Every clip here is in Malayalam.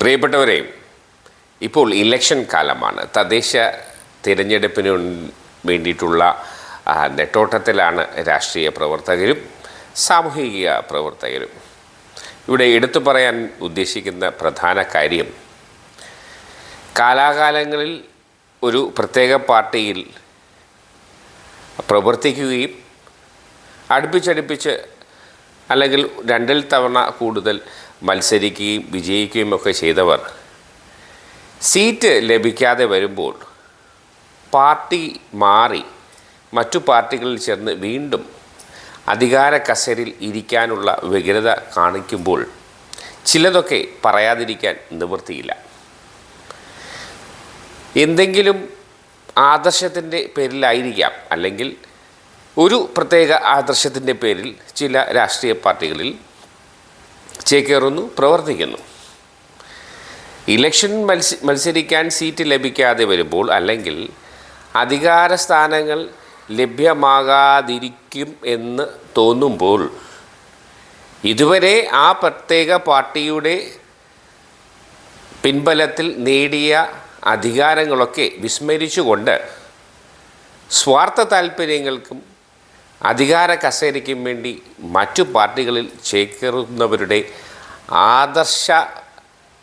പ്രിയപ്പെട്ടവരെ ഇപ്പോൾ ഇലക്ഷൻ കാലമാണ്. തദ്ദേശ തിരഞ്ഞെടുപ്പിന് വേണ്ടിയിട്ടുള്ള നെട്ടോട്ടത്തിലാണ് രാഷ്ട്രീയ പ്രവർത്തകരും സാമൂഹിക പ്രവർത്തകരും. ഇവിടെ എടുത്തു പറയാൻ ഉദ്ദേശിക്കുന്ന പ്രധാന കാര്യം കാലാകാലങ്ങളിൽ ഒരു പ്രത്യേക പാർട്ടിയിൽ പ്രവർത്തിക്കുകയും അടുപ്പിച്ചടുപ്പിച്ച് അല്ലെങ്കിൽ രണ്ടിൽ തവണ കൂടുതൽ മത്സരിക്കുകയും വിജയിക്കുകയും ഒക്കെ ചെയ്തവർ. സീറ്റ് ലഭിക്കാതെ വരുമ്പോൾ പാർട്ടി മാറി മറ്റു പാർട്ടികളിൽ ചേർന്ന് വീണ്ടും അധികാര കസേരയിൽ ഇരിക്കാനുള്ള വ്യഗ്രത കാണിക്കുമ്പോൾ ചിലതൊക്കെ പറയാതിരിക്കാൻ നിവൃത്തിയില്ല. എന്തെങ്കിലും ആദർശത്തിന്റെ പേരിലായിരിക്കാം അല്ലെങ്കിൽ ഒരു പ്രത്യേക ആദർശത്തിന്റെ പേരിൽ ചില രാഷ്ട്രീയ പാർട്ടികളിൽ ചേക്കേറുന്നു പ്രവർത്തിക്കുന്നു. ഇലക്ഷൻ മത്സ മത്സരിക്കാൻ സീറ്റ് ലഭിക്കാതെ വരുമ്പോൾ അല്ലെങ്കിൽ അധികാര സ്ഥാനങ്ങൾ ലഭ്യമാകാതിരിക്കും എന്ന് തോന്നുമ്പോൾ ഇതുവരെ ആ പ്രത്യേക പാർട്ടിയുടെ പിൻബലത്തിൽ നേടിയ അധികാരങ്ങളൊക്കെ വിസ്മരിച്ചുകൊണ്ട് സ്വാർത്ഥ താല്പര്യങ്ങൾക്കും അധികാര കസേരയ്ക്കും വേണ്ടി മറ്റു പാർട്ടികളിൽ ചേക്കേറുന്നവരുടെ ആദർശ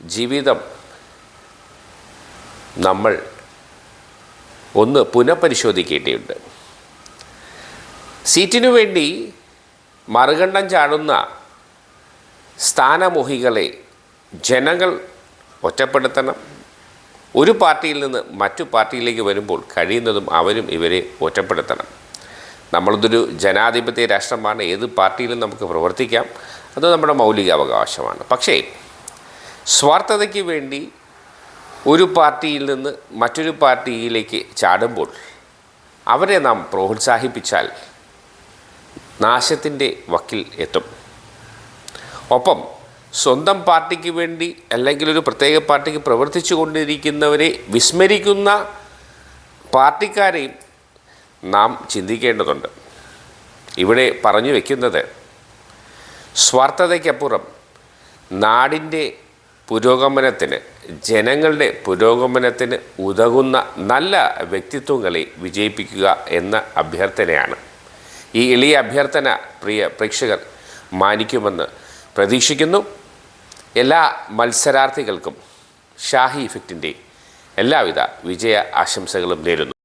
ജീവിതം നമ്മൾ ഒന്ന് പുനഃപരിശോധിക്കേണ്ടിയുണ്ട് സീറ്റിനു വേണ്ടി മറുകണ്ഠം ചാടുന്ന സ്ഥാനമോഹികളെ ജനങ്ങൾ ഒറ്റപ്പെടുത്തണം. ഒരു പാർട്ടിയിൽ നിന്ന് മറ്റു പാർട്ടിയിലേക്ക് വരുമ്പോൾ കഴിയുന്നതും അവരും ഇവരെ ഒറ്റപ്പെടുത്തണം. നമ്മളിതൊരു ജനാധിപത്യ രാഷ്ട്രമാണ് ഏത് പാർട്ടിയിലും നമുക്ക് പ്രവർത്തിക്കാം. അത് നമ്മുടെ മൗലിക അവകാശമാണ് പക്ഷേ സ്വാർത്ഥതയ്ക്ക് വേണ്ടി ഒരു പാർട്ടിയിൽ നിന്ന് മറ്റൊരു പാർട്ടിയിലേക്ക് ചാടുമ്പോൾ അവരെ നാം പ്രോത്സാഹിപ്പിച്ചാൽ നാശത്തിന്റെ വക്കിൽ എത്തും. ഒപ്പം സ്വന്തം പാർട്ടിക്ക് വേണ്ടി അല്ലെങ്കിൽ ഒരു പ്രത്യേക പാർട്ടിക്ക് പ്രവർത്തിച്ചു കൊണ്ടിരിക്കുന്നവരെ വിസ്മരിക്കുന്ന പാർട്ടിക്കാരെയും നാം ചിന്തിക്കേണ്ടതുണ്ട്. ഇവിടെ പറഞ്ഞു വയ്ക്കുന്നത് സ്വാർത്ഥതയ്ക്കപ്പുറം നാടിന്റെ പുരോഗമനത്തിന് ജനങ്ങളുടെ പുരോഗമനത്തിന് ഉതകുന്ന നല്ല വ്യക്തിത്വങ്ങളെ വിജയിപ്പിക്കുക എന്ന അഭ്യർത്ഥനയാണ്. ഈ എളിയ അഭ്യർത്ഥന പ്രിയ പ്രേക്ഷകർ മാനിക്കുമെന്ന് പ്രതീക്ഷിക്കുന്നു. എല്ലാ മത്സരാർത്ഥികൾക്കും ഷാഹി ഇഫക്റ്റിന്റെ എല്ലാവിധ വിജയ ആശംസകളും നേരുന്നു.